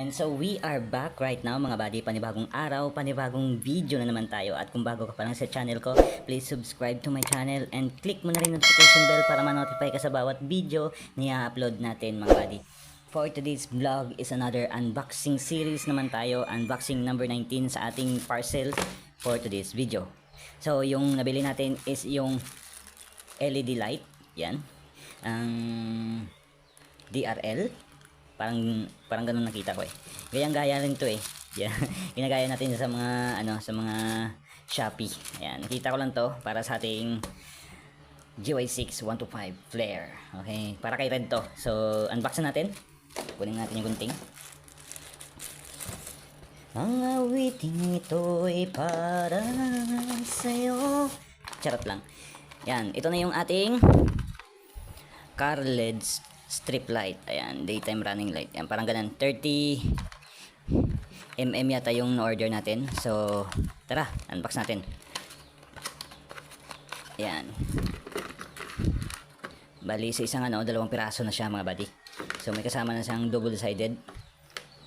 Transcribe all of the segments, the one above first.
And so we are back right now mga buddy, panibagong araw, panibagong video na naman tayo. At kung bago ka pa lang sa channel ko, please subscribe to my channel and click mo na rin notification bell para ma-notify ka sa bawat video na i-upload natin mga buddy. For today's vlog is another unboxing series naman tayo, unboxing number 19 sa ating parcel for today's video. So yung nabili natin is yung LED light, yan. Ang DRL, parang parang ganun nakita ko eh. Gayang gaya rin to eh. Yan. Ginagaya natin sa mga ano sa mga Shopee. Ayan, nakita ko lang to para sa ating GY6 125 flare. Okay, para kay Red to. So, unbox na natin. Kunin natin yung gunting. Ang awiting ito'y para sa'yo. Charot lang. Yan, ito na yung ating car LED strip light. Ayan, daytime running light. Ayan, parang ganun. 30 mm yata yung order natin. So, tara, unbox natin. Ayan. Bali, sa isang ano, dalawang piraso na siya mga buddy. So, may kasama na siyang double-sided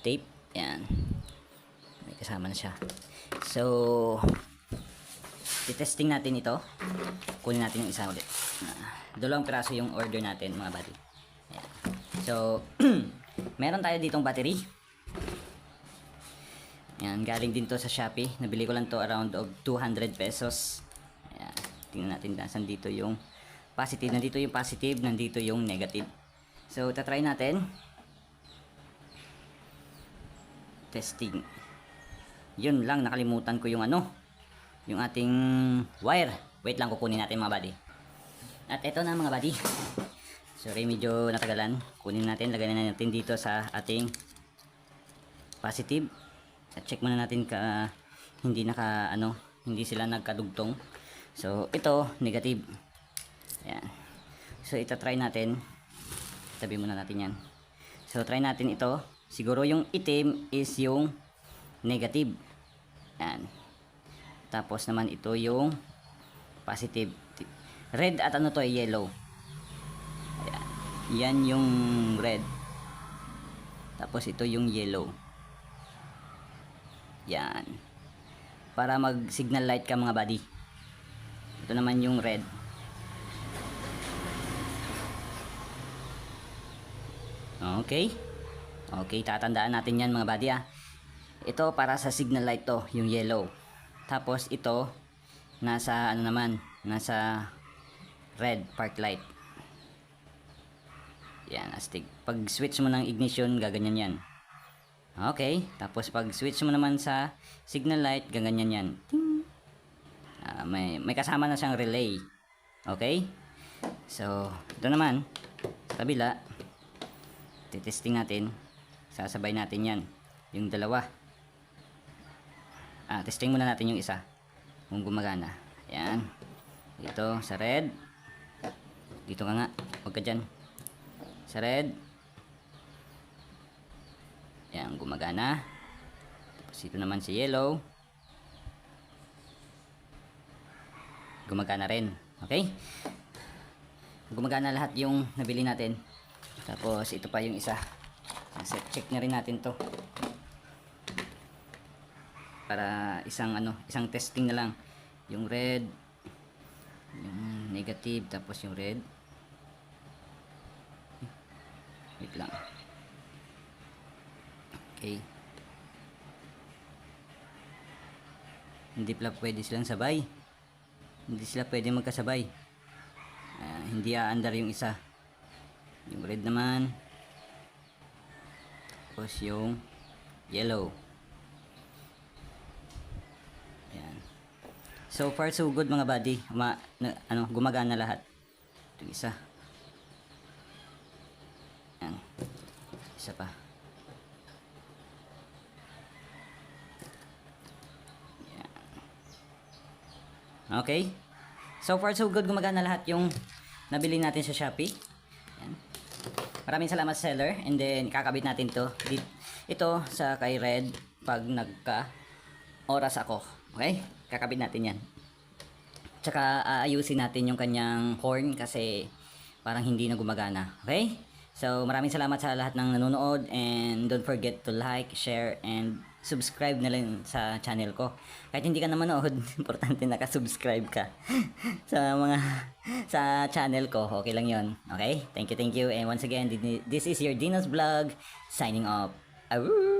tape. Ayan. May kasama na siya. So, titesting natin ito. Kunin natin yung isa ulit. Ah, dalawang piraso yung order natin mga buddy. So, meron tayo ditong battery. Ayan, galing din to sa Shopee. Nabili ko lang to around of 200 pesos. Ayan, tingnan natin nasan dito yung positive. Nandito yung positive, nandito yung negative. So, tatry natin. Testing. Yun lang, nakalimutan ko yung ano. Yung ating wire. Wait lang, kukunin natin mga buddy. At ito na mga buddy. Sorry, medyo natagalan. Kunin natin, lagay na natin dito sa ating positive. At check muna natin ka hindi naka ano, hindi sila nagkadugtong. So, ito negative. Ayan. So, ito try natin. Tabi muna natin 'yan. So, try natin ito. Siguro yung itim is yung negative. Ayan. Tapos naman ito yung positive. Red at ano to yellow. Yan yung red. Tapos ito yung yellow. Yan. Para mag signal light ka mga buddy. Ito naman yung red. Okay. Okay, tatandaan natin yan mga buddy ah. Ito para sa signal light to, yung yellow. Tapos ito, nasa ano naman, nasa red park light. Yan, astig. Pag switch mo ng ignition, gaganyan yan. Okay, tapos pag switch mo naman sa signal light, gaganyan yan. Ting. Ah, may, may kasama na siyang relay. Okay? So, ito naman, sa kabila, titesting natin, sasabay natin yan. Yung dalawa. Ah, testing muna natin yung isa. Kung gumagana. Yan. Dito, sa red. Dito ka nga. Huwag ka dyan. Sa red. Yan, gumagana. Tapos ito naman si yellow. Gumagana rin. Okay? Gumagana lahat yung nabili natin. Tapos ito pa yung isa. Set check na rin natin to. Para isang ano, isang testing na lang. Yung red, yung negative, tapos yung red. Wait lang. Okay. Hindi pala pwede silang sabay. Hindi sila pwede magkasabay. Ah, hindi aandar yung isa. Yung red naman. Tapos yung yellow. Ayan. So far so good mga buddy. Ma, na, ano, gumagana lahat. Ito isa. Ayan. Isa pa. Ayan. Okay. So far so good gumagana lahat yung nabili natin sa Shopee. Ayan. Maraming salamat seller and then kakabit natin to ito sa kay Red pag nagka oras ako. Okay? Kakabit natin yan. Tsaka aayusin natin yung kanyang horn kasi parang hindi na gumagana. Okay? So, maraming salamat sa lahat ng nanonood and don't forget to like, share, and subscribe na lang sa channel ko. Kahit hindi ka na manood, importante nakasubscribe ka sa mga sa channel ko. Okay lang yon Okay? Thank you, thank you. And once again, this is your Dino's Vlog signing off. Awoo!